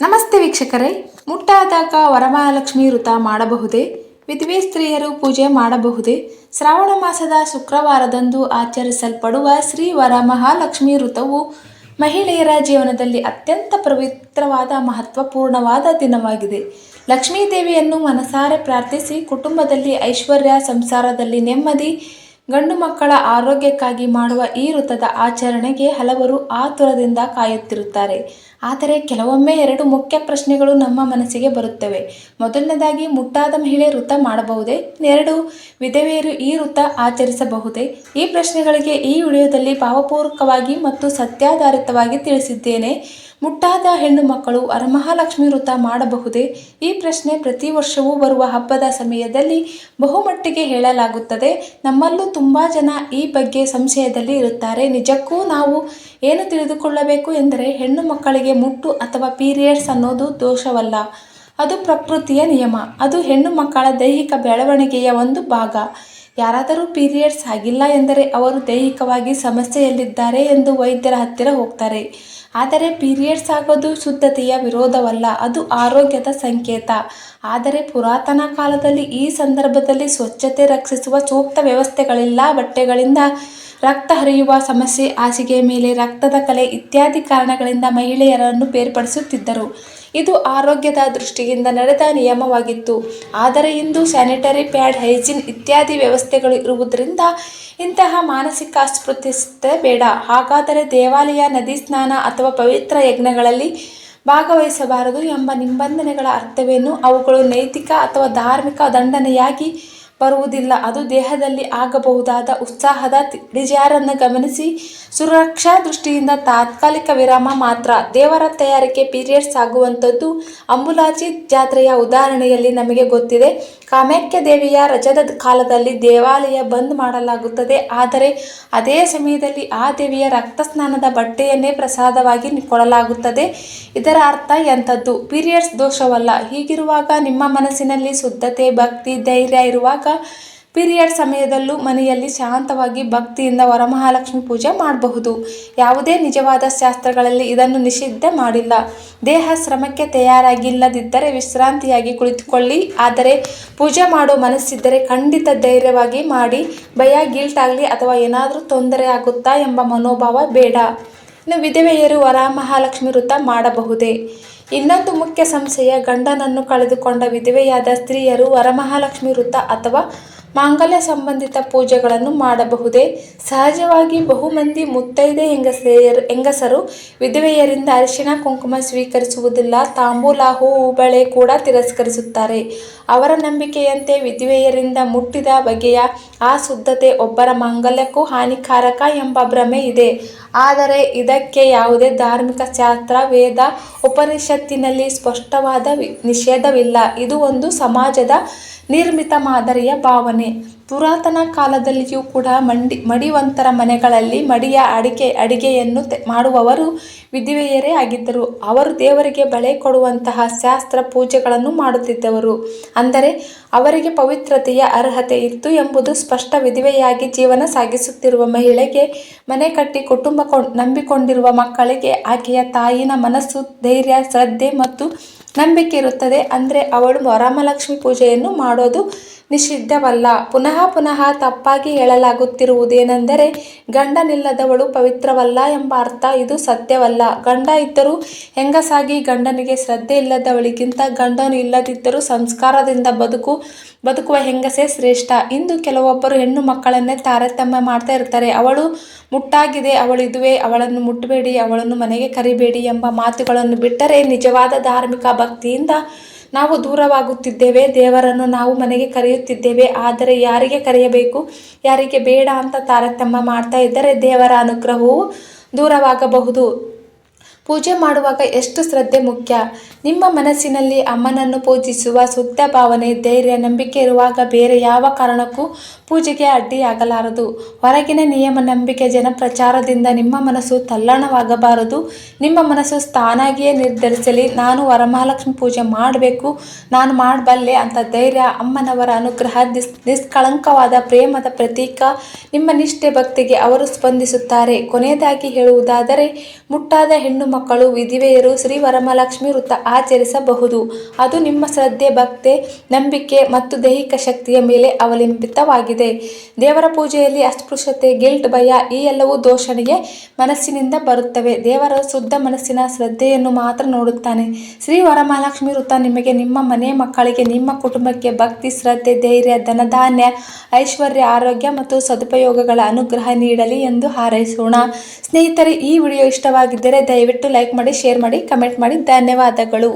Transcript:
ನಮಸ್ತೆ ವೀಕ್ಷಕರೇ. ಮುಟ್ಟಾದಾಗ ವರಮಹಾಲಕ್ಷ್ಮಿ ವೃತ ಮಾಡಬಹುದೇ? ವಿಧವೆ ಸ್ತ್ರೀಯರು ಪೂಜೆ ಮಾಡಬಹುದೇ? ಶ್ರಾವಣ ಮಾಸದ ಶುಕ್ರವಾರದಂದು ಆಚರಿಸಲ್ಪಡುವ ಶ್ರೀ ವರಮಹಾಲಕ್ಷ್ಮಿ ವೃತವು ಮಹಿಳೆಯರ ಜೀವನದಲ್ಲಿ ಅತ್ಯಂತ ಪವಿತ್ರವಾದ, ಮಹತ್ವಪೂರ್ಣವಾದ ದಿನವಾಗಿದೆ. ಲಕ್ಷ್ಮೀ ದೇವಿಯನ್ನು ಮನಸಾರೆ ಪ್ರಾರ್ಥಿಸಿ ಕುಟುಂಬದಲ್ಲಿ ಐಶ್ವರ್ಯ, ಸಂಸಾರದಲ್ಲಿ ನೆಮ್ಮದಿ, ಗಂಡು ಮಕ್ಕಳ ಆರೋಗ್ಯಕ್ಕಾಗಿ ಮಾಡುವ ಈ ವೃತದ ಆಚರಣೆಗೆ ಹಲವರು ಆತುರದಿಂದ ಕಾಯುತ್ತಿರುತ್ತಾರೆ. ಆದರೆ ಕೆಲವೊಮ್ಮೆ ಎರಡು ಮುಖ್ಯ ಪ್ರಶ್ನೆಗಳು ನಮ್ಮ ಮನಸ್ಸಿಗೆ ಬರುತ್ತವೆ. ಮೊದಲನೇದಾಗಿ, ಮುಟ್ಟಾದ ಮಹಿಳೆ ವೃತ್ತ ಮಾಡಬಹುದೇ? ಎರಡು, ವಿಧವೆಯರು ಈ ವೃತ್ತ ಆಚರಿಸಬಹುದೇ? ಈ ಪ್ರಶ್ನೆಗಳಿಗೆ ಈ ವಿಡಿಯೋದಲ್ಲಿ ಭಾವಪೂರ್ವಕವಾಗಿ ಮತ್ತು ಸತ್ಯಾಧಾರಿತವಾಗಿ ತಿಳಿಸಿದ್ದೇನೆ. ಮುಟ್ಟಾದ ಹೆಣ್ಣು ಮಕ್ಕಳು ವರಮಹಾಲಕ್ಷ್ಮಿ ವೃತ ಮಾಡಬಹುದೇ? ಈ ಪ್ರಶ್ನೆ ಪ್ರತಿ ವರ್ಷವೂ ಬರುವ ಹಬ್ಬದ ಸಮಯದಲ್ಲಿ ಬಹುಮಟ್ಟಿಗೆ ಹೇಳಲಾಗುತ್ತದೆ. ನಮ್ಮಲ್ಲೂ ತುಂಬ ಜನ ಈ ಬಗ್ಗೆ ಸಂಶಯದಲ್ಲಿ ಇರುತ್ತಾರೆ. ನಿಜಕ್ಕೂ ನಾವು ಏನು ತಿಳಿದುಕೊಳ್ಳಬೇಕು ಎಂದರೆ, ಹೆಣ್ಣು ಮಕ್ಕಳಿಗೆ ಮುಟ್ಟು ಅಥವಾ ಪೀರಿಯಡ್ಸ್ ಅನ್ನೋದು ದೋಷವಲ್ಲ. ಅದು ಪ್ರಕೃತಿಯ ನಿಯಮ. ಅದು ಹೆಣ್ಣು ಮಕ್ಕಳ ದೈಹಿಕ ಬೆಳವಣಿಗೆಯ ಒಂದು ಭಾಗ. ಯಾರಾದರೂ ಪೀರಿಯಡ್ಸ್ ಆಗಿಲ್ಲ ಎಂದರೆ ಅವರು ದೈಹಿಕವಾಗಿ ಸಮಸ್ಯೆಯಲ್ಲಿದ್ದಾರೆ ಎಂದು ವೈದ್ಯರ ಹತ್ತಿರ ಹೋಗ್ತಾರೆ. ಆದರೆ ಪೀರಿಯಡ್ಸ್ ಆಗೋದು ಶುದ್ಧತೆಯ ವಿರೋಧವಲ್ಲ, ಅದು ಆರೋಗ್ಯದ ಸಂಕೇತ. ಆದರೆ ಪುರಾತನ ಕಾಲದಲ್ಲಿ ಈ ಸಂದರ್ಭದಲ್ಲಿ ಸ್ವಚ್ಛತೆ ರಕ್ಷಿಸುವ ಸೂಕ್ತ ವ್ಯವಸ್ಥೆಗಳಿಲ್ಲ. ಬಟ್ಟೆಗಳಿಂದ ರಕ್ತ ಹರಿಯುವ ಸಮಸ್ಯೆ, ಹಾಸಿಗೆ ಮೇಲೆ ರಕ್ತದ ಕಲೆ ಇತ್ಯಾದಿ ಕಾರಣಗಳಿಂದ ಮಹಿಳೆಯರನ್ನು ಬೇರ್ಪಡಿಸುತ್ತಿದ್ದರು. ಇದು ಆರೋಗ್ಯದ ದೃಷ್ಟಿಯಿಂದ ನಡೆದ ನಿಯಮವಾಗಿತ್ತು. ಆದರೆ ಇಂದು ಸ್ಯಾನಿಟರಿ ಪ್ಯಾಡ್, ಹೈಜಿನ್ ಇತ್ಯಾದಿ ವ್ಯವಸ್ಥೆಗಳು ಇರುವುದರಿಂದ ಇಂತಹ ಮಾನಸಿಕ ಅಸ್ಪೃಶ್ಯತೆ ಬೇಡ. ಹಾಗಾದರೆ ದೇವಾಲಯ, ನದಿ ಸ್ನಾನ ಅಥವಾ ಪವಿತ್ರ ಯಜ್ಞಗಳಲ್ಲಿ ಭಾಗವಹಿಸಬಾರದು ಎಂಬ ನಿಬಂಧನೆಗಳ ಅರ್ಥವೇನು? ಅವುಗಳು ನೈತಿಕ ಅಥವಾ ಧಾರ್ಮಿಕ ದಂಡನೆಯಾಗಿ ಬರುವುದಿಲ್ಲ. ಅದು ದೇಹದಲ್ಲಿ ಆಗಬಹುದಾದ ಉತ್ಸಾಹದ ಇಳಿಜಾರನ್ನು ಗಮನಿಸಿ. ಸುರಕ್ಷಾ ದೃಷ್ಟಿಯಿಂದ ತಾತ್ಕಾಲಿಕ ವಿರಾಮ ಮಾತ್ರ. ದೇವರ ತಯಾರಿಕೆ ಪೀರಿಯಡ್ಸ್ ಆಗುವಂಥದ್ದು ಅಂಬುಲಾಚಿ ಜಾತ್ರೆಯ ಉದಾಹರಣೆಯಲ್ಲಿ ನಮಗೆ ಗೊತ್ತಿದೆ. ಕಾಮಾಖ್ಯ ದೇವಿಯ ರಜದ ಕಾಲದಲ್ಲಿ ದೇವಾಲಯ ಬಂದ್ ಮಾಡಲಾಗುತ್ತದೆ. ಆದರೆ ಅದೇ ಸಮಯದಲ್ಲಿ ಆ ದೇವಿಯ ರಕ್ತ ಸ್ನಾನದ ಬಟ್ಟೆಯನ್ನೇ ಪ್ರಸಾದವಾಗಿ ಕೊಡಲಾಗುತ್ತದೆ. ಇದರ ಅರ್ಥ ಎಂಥದ್ದು? ಪೀರಿಯಡ್ಸ್ ದೋಷವಲ್ಲ. ಹೀಗಿರುವಾಗ ನಿಮ್ಮ ಮನಸ್ಸಿನಲ್ಲಿ ಶುದ್ಧತೆ, ಭಕ್ತಿ, ಧೈರ್ಯ ಇರುವಾಗ ಪೀರಿಯಡ್ ಸಮಯದಲ್ಲೂ ಮನೆಯಲ್ಲಿ ಶಾಂತವಾಗಿ ಭಕ್ತಿಯಿಂದ ವರಮಹಾಲಕ್ಷ್ಮಿ ಪೂಜೆ ಮಾಡಬಹುದು. ಯಾವುದೇ ನಿಜವಾದ ಶಾಸ್ತ್ರಗಳಲ್ಲಿ ಇದನ್ನು ನಿಷಿದ್ಧ ಮಾಡಿಲ್ಲ. ದೇಹ ಶ್ರಮಕ್ಕೆ ತಯಾರಾಗಿಲ್ಲದಿದ್ದರೆ ವಿಶ್ರಾಂತಿಯಾಗಿ ಕುಳಿತುಕೊಳ್ಳಿ. ಆದರೆ ಪೂಜೆ ಮಾಡೋ ಮನಸ್ಸಿದ್ದರೆ ಖಂಡಿತ ಧೈರ್ಯವಾಗಿ ಮಾಡಿ. ಭಯ, ಗಿಲ್ಟ್ ಆಗಲಿ ಅಥವಾ ಏನಾದರೂ ತೊಂದರೆ ಆಗುತ್ತಾ ಎಂಬ ಮನೋಭಾವ ಬೇಡ. ಇನ್ನು ವಿಧವೆಯರು ವರಮಹಾಲಕ್ಷ್ಮಿ ವೃತ್ತ ಮಾಡಬಹುದೇ? ಇನ್ನೊಂದು ಮುಖ್ಯ ಸಂಶಯ, ಗಂಡನನ್ನು ಕಳೆದುಕೊಂಡ ವಿಧವೆಯಾದ ಸ್ತ್ರೀಯರು ವರಮಹಾಲಕ್ಷ್ಮಿ ವೃತ್ತ ಅಥವಾ ಮಾಂಗಲ್ಯ ಸಂಬಂಧಿತ ಪೂಜೆಗಳನ್ನು ಮಾಡಬಹುದೇ? ಸಹಜವಾಗಿ ಬಹುಮಂದಿ ಮುತ್ತೈದೆ ಹೆಂಗಸೆಯರು ಹೆಂಗಸರು ವಿಧವೆಯರಿಂದ ಅರಿಶಿಣ ಕುಂಕುಮ ಸ್ವೀಕರಿಸುವುದಿಲ್ಲ. ತಾಂಬೂಲ ಹೂವು ಬಳೆ ಕೂಡ ತಿರಸ್ಕರಿಸುತ್ತಾರೆ. ಅವರ ನಂಬಿಕೆಯಂತೆ ವಿಧವೆಯರಿಂದ ಮುಟ್ಟಿದ ಬಗೆಯ ಆ ಶುದ್ಧತೆ ಒಬ್ಬರ ಮಾಂಗಲ್ಯಕ್ಕೂ ಹಾನಿಕಾರಕ ಎಂಬ ಭ್ರಮೆ ಇದೆ. ಆದರೆ ಇದಕ್ಕೆ ಯಾವುದೇ ಧಾರ್ಮಿಕ ಶಾಸ್ತ್ರ, ವೇದ, ಉಪನಿಷತ್ತಿನಲ್ಲಿ ಸ್ಪಷ್ಟವಾದ ನಿಷೇಧವಿಲ್ಲ. ಇದು ಒಂದು ಸಮಾಜದ ನಿರ್ಮಿತ ಮಾದರಿಯ ಭಾವನೆ. ಪುರಾತನ ಕಾಲದಲ್ಲಿಯೂ ಕೂಡ ಮಂಡಿ ಮಡಿವಂತರ ಮನೆಗಳಲ್ಲಿ ಮಡಿಯ ಅಡಿಕೆ ಅಡಿಗೆಯನ್ನು ಮಾಡುವವರು ವಿಧವೆಯರೇ ಆಗಿದ್ದರು. ಅವರು ದೇವರಿಗೆ ಬಳೆ ಕೊಡುವಂತಹ ಶಾಸ್ತ್ರ ಪೂಜೆಗಳನ್ನು ಮಾಡುತ್ತಿದ್ದವರು. ಅಂದರೆ, ಅವರಿಗೆ ಪವಿತ್ರತೆಯ ಅರ್ಹತೆ ಇತ್ತು ಎಂಬುದು ಸ್ಪಷ್ಟ ವಿಧವೆಯಾಗಿ ಜೀವನ ಸಾಗಿಸುತ್ತಿರುವ ಮಹಿಳೆಗೆ, ಮನೆ ಕಟ್ಟಿ ಕುಟುಂಬ ನಂಬಿಕೊಂಡಿರುವ ಮಕ್ಕಳಿಗೆ, ಆಕೆಯ ತಾಯಿನ ಮನಸ್ಸು, ಧೈರ್ಯ, ಶ್ರದ್ಧೆ ಮತ್ತು ನಂಬಿಕೆ ಇರುತ್ತದೆ. ಅಂದರೆ ಅವಳು ವರಮಹಾಲಕ್ಷ್ಮಿ ಪೂಜೆಯನ್ನು ಮಾಡೋದು ನಿಷಿದ್ಧವಲ್ಲ. ಪುನಃ ಪುನಃ ತಪ್ಪಾಗಿ ಹೇಳಲಾಗುತ್ತಿರುವುದೇನೆಂದರೆ ಗಂಡನಿಲ್ಲದವಳು ಪವಿತ್ರವಲ್ಲ ಎಂಬ ಅರ್ಥ ಇದು ಸತ್ಯವಲ್ಲ. ಗಂಡ ಇದ್ದರೂ ಹೆಂಗಸಾಗಿ ಗಂಡನಿಗೆ ಶ್ರದ್ಧೆ ಇಲ್ಲದವಳಿಗಿಂತ ಗಂಡನು ಇಲ್ಲದಿದ್ದರೂ ಸಂಸ್ಕಾರದಿಂದ ಬದುಕು, ಬದುಕುವ ಹೆಂಗಸೇ ಶ್ರೇಷ್ಠ. ಇಂದು ಕೆಲವೊಬ್ಬರು ಹೆಣ್ಣು ಮಕ್ಕಳನ್ನೇ ತಾರತಮ್ಯ ಮಾಡ್ತಾ ಇರ್ತಾರೆ. ಅವಳು ಮುಟ್ಟಾಗಿದೆ ಅವಳಿದುವೆ ಅವಳನ್ನು ಮುಟ್ಟಬೇಡಿ ಅವಳನ್ನು ಮನೆಗೆ ಕರಿಬೇಡಿ ಎಂಬ ಮಾತುಗಳನ್ನು ಬಿಟ್ಟರೆ ನಿಜವಾದ ಧಾರ್ಮಿಕ ಭಕ್ತಿಯಿಂದ ನಾವು ದೂರವಾಗುತ್ತಿದ್ದೇವೆ. ದೇವರನ್ನು ನಾವು ಮನೆಗೆ ಕರೆಯುತ್ತಿದ್ದೇವೆ. ಆದರೆ ಯಾರಿಗೆ ಕರೆಯಬೇಕು? ಯಾರಿಗೆ ಬೇಡ ಅಂತ ತಾರತಮ್ಯ ಮಾಡ್ತಾ ಇದ್ದರೆ ದೇವರ ಅನುಗ್ರಹವು ದೂರವಾಗಬಹುದು. ಪೂಜೆ ಮಾಡುವಾಗ ಎಷ್ಟು ಶ್ರದ್ಧೆ ಮುಖ್ಯ? ನಿಮ್ಮ ಮನಸ್ಸಿನಲ್ಲಿ ಅಮ್ಮನನ್ನು ಪೂಜಿಸುವ ಶುದ್ಧ ಭಾವನೆ, ಧೈರ್ಯ, ನಂಬಿಕೆ ಇರುವಾಗ ಬೇರೆ ಯಾವ ಕಾರಣಕ್ಕೂ ಪೂಜೆಗೆ ಅಡ್ಡಿಯಾಗಲಾರದು. ಹೊರಗಿನ ನಿಯಮ, ನಂಬಿಕೆ, ಜನಪ್ರಚಾರದಿಂದ ನಿಮ್ಮ ಮನಸ್ಸು ತಲ್ಲಣವಾಗಬಾರದು. ನಿಮ್ಮ ಮನಸ್ಸು ತಾನಾಗಿಯೇ ನಿರ್ಧರಿಸಲಿ, ನಾನು ವರಮಹಾಲಕ್ಷ್ಮಿ ಪೂಜೆ ಮಾಡಬೇಕು, ನಾನು ಮಾಡಬಲ್ಲೆ ಅಂತ ಧೈರ್ಯ, ಅಮ್ಮನವರ ಅನುಗ್ರಹ, ನಿಸ್, ನಿಷ್ಕಳಂಕವಾದ ಪ್ರೇಮದ ಪ್ರತೀಕ ನಿಮ್ಮ ನಿಷ್ಠೆ ಭಕ್ತಿಗೆ ಅವರು ಸ್ಪಂದಿಸುತ್ತಾರೆ. ಕೊನೆಯದಾಗಿ ಹೇಳುವುದಾದರೆ, ಮುಟ್ಟಾದ ಹೆಣ್ಣು ಮಕ್ಕಳು, ವಿಧಿವೆಯರು ಶ್ರೀ ವರಮಹಾಲಕ್ಷ್ಮಿ ವೃತ್ತ ಆಚರಿಸಬಹುದು. ಅದು ನಿಮ್ಮ ಶ್ರದ್ಧೆ, ಭಕ್ತಿ, ನಂಬಿಕೆ ಮತ್ತು ದೈಹಿಕ ಶಕ್ತಿಯ ಮೇಲೆ ಅವಲಂಬಿತವಾಗಿದೆ. ದೇವರ ಪೂಜೆಯಲ್ಲಿ ಅಸ್ಪೃಶ್ಯತೆ, ಗಿಲ್ಟ್, ಭಯ ಈ ಎಲ್ಲವೂ ದೋಷಣೆಗೆ ಮನಸ್ಸಿನಿಂದ ಬರುತ್ತವೆ. ದೇವರ ಶುದ್ಧ ಮನಸ್ಸಿನ ಶ್ರದ್ಧೆಯನ್ನು ಮಾತ್ರ ನೋಡುತ್ತಾನೆ. ಶ್ರೀ ವರಮಹಾಲಕ್ಷ್ಮಿ ವೃತ್ತ ನಿಮಗೆ ನಿಮ್ಮ ಮನೆ ಮಕ್ಕಳಿಗೆ, ನಿಮ್ಮ ಕುಟುಂಬಕ್ಕೆ ಭಕ್ತಿ, ಶ್ರದ್ಧೆ, ಧೈರ್ಯ, ಧನಧಾನ್ಯ, ಐಶ್ವರ್ಯ, ಆರೋಗ್ಯ ಮತ್ತು ಸದುಪಯೋಗಗಳ ಅನುಗ್ರಹ ನೀಡಲಿ ಎಂದು ಹಾರೈಸೋಣ. ಸ್ನೇಹಿತರೆ, ಈ ವಿಡಿಯೋ ಇಷ್ಟವಾಗಿದ್ದರೆ ಲೈಕ್ ಮಾಡಿ ಶೇರ್ ಮಾಡಿ ಕಮೆಂಟ್ ಮಾಡಿ ಧನ್ಯವಾದಗಳು.